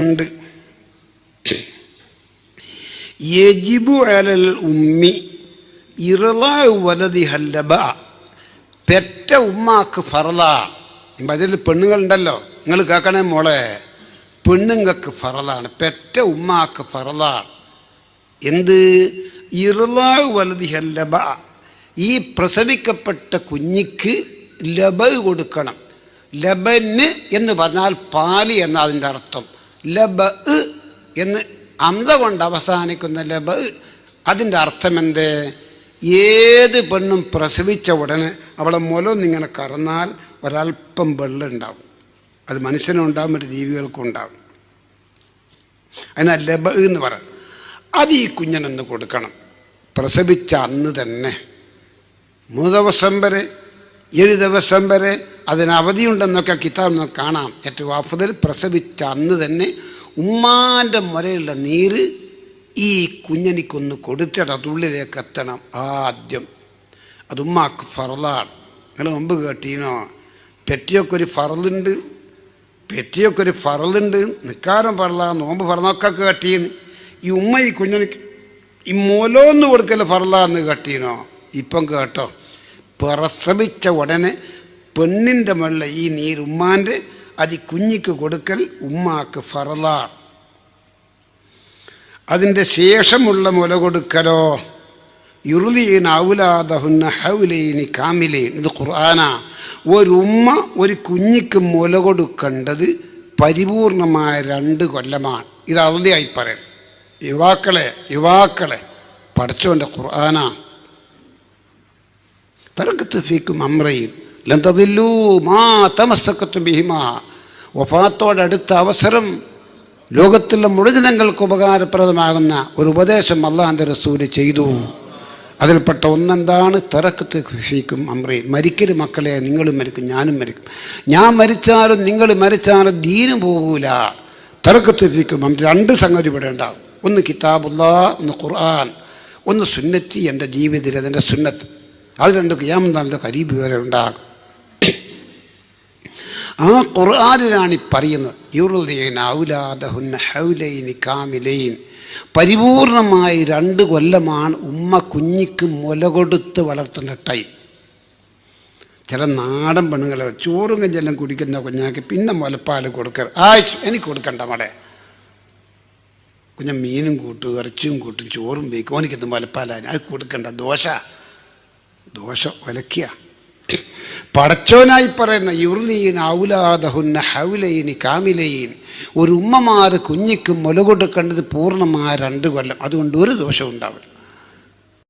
ഉണ്ട്. യജിബു അലൽ ഉമ്മി വലതി ഹല്ലബ പെറ്റ ഉമ്മാക്ക് ഫറല. അതിൽ പെണ്ണുങ്ങളുണ്ടല്ലോ. നിങ്ങൾ കേൾക്കണേ മോളെ. പെണ്ണുങ്ങൾക്ക് ഫറലാണ്. പെറ്റ ഉമ്മാക്ക് ഫറലാണ് എന്ത്? ഇറലാ വലതി ഹല്ലബ ഈ പ്രസവിക്കപ്പെട്ട കുഞ്ഞിക്ക് ലബ കൊടുക്കണം. ലബന് എന്ന് പറഞ്ഞാൽ പാൽ എന്ന അതിന്റെ അർത്ഥം. ലബ എന്ന് അന്ത കൊണ്ട് അവസാനിക്കുന്ന ലബ അതിന്റെ അർത്ഥം എന്ത് ഏത് പെണ്ണും പ്രസവിച്ച ഉടനെ അവളെ മുലൊന്നിങ്ങനെ കറന്നാൽ ഒരല്പം വെള്ളം ഉണ്ടാവും അത് മനുഷ്യനുണ്ടാവും മറ്റു ജീവികൾക്കും ഉണ്ടാവും. അതിനാ ലബ എന്ന് പറ അത് ഈ കുഞ്ഞിനൊന്ന് കൊടുക്കണം. പ്രസവിച്ച അന്ന് തന്നെ മൂന്ന് ദിവസം വരെ ഏഴ് ദിവസം വരെ അതിന് അവധിയുണ്ടെന്നൊക്കെ കിതാബ് നമുക്ക് കാണാം. ഏറ്റവും അഫുതൽ പ്രസവിച്ച അന്ന് തന്നെ ഉമ്മാന്റെ മുരയുള്ള നീര് ഈ കുഞ്ഞനിക്കൊന്ന് കൊടുത്തിട്ട് അതുള്ളിലേക്ക് എത്തണം ആദ്യം. അത് ഉമ്മാക്ക് ഫറലാണ് നിങ്ങൾ മുമ്പ് കേട്ടീനോ? പെറ്റിയൊക്കെ ഒരു ഫറലുണ്ട് പെറ്റിയൊക്കെ ഒരു ഫറലുണ്ട് നിക്കാരം ഫറല നോമ്പ് ഫറന്നൊക്കെ കേട്ടീന്. ഈ ഉമ്മ ഈ കുഞ്ഞനിക്ക് ഈ മൂലോന്ന് കൊടുക്കൽ ഫറലാന്ന് കേട്ടീനോ? ഇപ്പം കേട്ടോ. പ്രസവിച്ച ഉടനെ പെണ്ണിന്റെ മുള്ള ഈ നീര് ഉമ്മാന്റെ അത് കുഞ്ഞിക്ക് കൊടുക്കൽ ഉമ്മാക്ക് ഫറലാണ് അതിന്റെ ശേഷമുള്ള മുല കൊടുക്കലോ? ഇറുദീൻ ഔലാദഹുന്ന ഹൗലൈനി കാമിലീൻ. ഇത് ഖുർആന. ഒരു ഉമ്മ ഒരു കുഞ്ഞിക്ക് മുല കൊടുക്കേണ്ടത് പരിപൂർണമായ രണ്ട് കൊല്ലമാണ്. ഇത് അവധിയായി പറയാം. യുവാക്കളെ യുവാക്കളെ പഠിച്ചോന്റെ ഖുർആന. തലക്കത്ത് ഫീക്കും അമ്രയും. ലന്തതില്ലൂ മാ വഫാത്തോടടുത്ത അവസരം ലോകത്തിലെ മുഴുവനങ്ങൾക്ക് ഉപകാരപ്രദമാകുന്ന ഒരു ഉപദേശം അള്ളാഹാന്റെ റസൂൽ ചെയ്തു. അതിൽപ്പെട്ട ഒന്നെന്താണ്? തിറക്കത്ത് ഫീക്കും അമ്രി മരിക്കൽ മക്കളെ നിങ്ങളും മരിക്കും ഞാനും മരിക്കും. ഞാൻ മരിച്ചാലും നിങ്ങൾ മരിച്ചാലും ദീന് പോകൂല. തിറക്കത്ത് ഫീക്കും അമ്രി രണ്ട് സംഗതി ഇവിടെ ഉണ്ടാകും. ഒന്ന് കിതാബുല്ല ഒന്ന് ഖുർആൻ ഒന്ന് സുന്നത്തി എന്റെ ജീവിതത്തിൽ അതിന്റെ സുന്നത്ത്. അത് രണ്ട് ക്യാമന്താന്റെ കരീബ് വരെ ഉണ്ടാകും. ആ ഖുർആാനിലാണ് ഈ പറയുന്നത്. യുറുദീൻ പരിപൂർണമായി രണ്ട് കൊല്ലമാണ് ഉമ്മ കുഞ്ഞിക്ക് മുല കൊടുത്ത് വളർത്തുന്ന ടൈം. ചില നാടൻ പെണ്ണുങ്ങളെ ചോറും കഞ്ചെല്ലാം കുടിക്കുന്ന കുഞ്ഞാക്ക് പിന്നെ മുലപ്പാൽ കൊടുക്കരുത്. ആഴ്ച എനിക്ക് കൊടുക്കണ്ട മടേ കുഞ്ഞ മീനും കൂട്ടും ഇറച്ചിയും കൂട്ടും ചോറും വയ്ക്കും ഓനിക്കത് മുലപ്പാലാണ് അത് കൊടുക്കണ്ട. ദോശ. ദോശ ഒലക്കിയ. പടച്ചോനായി പറയുന്ന യുർലീൻ ഔലാദഹുന്ന ഹൗലൈനി കാമിലയിൻ ഒരു ഉമ്മമാർ കുഞ്ഞിക്ക് മുല കണ്ടത് പൂർണമായ രണ്ട് കൊല്ലം. അതുകൊണ്ട് ഒരു ദോഷവും ഉണ്ടാവില്ല.